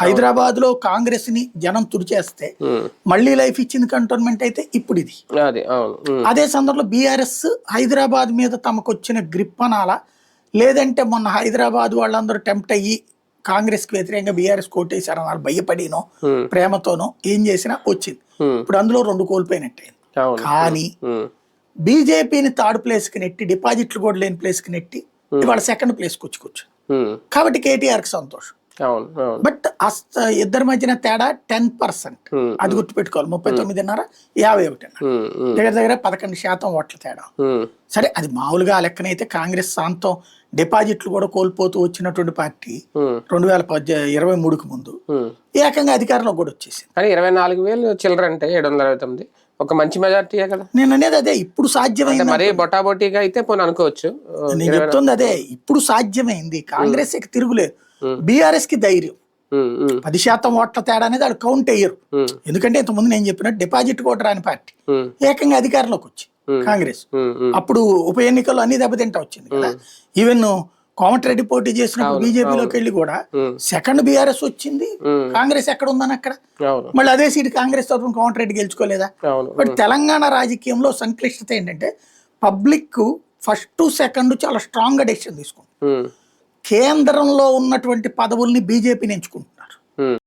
హైదరాబాద్లో కాంగ్రెస్ని జనం తుడిచేస్తే ఉమ్, మళ్ళీ లైఫ్ ఇచ్చింది కంటోన్మెంట్ అయితే ఇప్పుడు ఇది. అది ఉమ్, అదే సందర్భంలో బీఆర్ఎస్ హైదరాబాద్ మీద తమకు వచ్చిన గ్రిప్ అనాలా లేదంటే మొన్న హైదరాబాద్ వాళ్ళందరూ టెంప్ట్ అయ్యి కాంగ్రెస్కి వ్యతిరేకంగా బీఆర్ఎస్ కోటేశారని వాళ్ళు భయపడినో ఉమ్, ప్రేమతోనో ఏం చేసినా వచ్చింది. ఇప్పుడు అందులో రెండు కోల్పోయినట్టే కానీ బీజేపీని థర్డ్ ప్లేస్కి నెట్టి డిపాజిట్లు కూడా లేని ప్లేస్కి నెట్టి ఇవాళ సెకండ్ ప్లేస్కి వచ్చుకోవచ్చు ఉమ్, కాబట్టి కేటీఆర్కి సంతోషం. అవును అవును బట్ ఇద్దరి మధ్యన తేడా టెన్ పర్సెంట్. అది గుర్తుపెట్టుకోవాలి. ముప్పై తొమ్మిదిన్నర యాభై ఒకటిన్నర ఉమ్, దగ్గర దగ్గర పదకొండు శాతం ఓట్ల తేడా. సరే అది మామూలుగా ఆ లెక్కనైతే కాంగ్రెస్ సాంతం డిపాజిట్లు కూడా కోల్పోతూ వచ్చినటువంటి పార్టీ రెండు వేల ఇరవై మూడుకు ముందు. ఏకంగా అధికారంలో కూడా వచ్చేసింది. కానీ ఇరవై నాలుగు వేలు చిల్లర అంటే ఏడు వందల అరవై తొమ్మిది. ఒక మంచి మెజార్టీయే కదా? నేను అనేది అదే ఇప్పుడు సాధ్యమైంది మరీ బొటాబొటీగా అయితే పోనీ అనుకోవచ్చు. నేను చెప్తుంది అదే ఇప్పుడు సాధ్యమైంది. కాంగ్రెస్ తిరుగులేదు. బీఆర్ఎస్కి ధైర్యం. పది శాతం ఓట్ల తేడా అనేది వాళ్ళు కౌంట్ అయ్యరు. ఎందుకంటే ఇంతకుముందు నేను చెప్పినట్టు డిపాజిట్ కూడా రాని పార్టీ. ఏకంగా అధికారంలోకి వచ్చి కాంగ్రెస్. అప్పుడు ఉప ఎన్నికల్లో అన్ని దెబ్బతింటా వచ్చింది కదా. ఈవెన్ కోమటిరెడ్డి పోటీ చేసినప్పుడు బీజేపీలోకి వెళ్ళి కూడా. సెకండ్ బీఆర్ఎస్ వచ్చింది. కాంగ్రెస్ ఎక్కడ ఉందని అక్కడ. మళ్ళీ అదే సీట్ కాంగ్రెస్ తరఫున కోమటిరెడ్డి గెలుచుకోలేదా? బట్ తెలంగాణ రాజకీయంలో సంక్లిష్టత ఏంటంటే పబ్లిక్ ఫస్ట్ సెకండ్ చాలా స్ట్రాంగ్గా డెసిషన్ తీసుకుంది. ఉమ్, కేంద్రంలో ఉన్నటువంటి పదవుల్ని బీజేపీని ఎంచుకుంటున్నారు.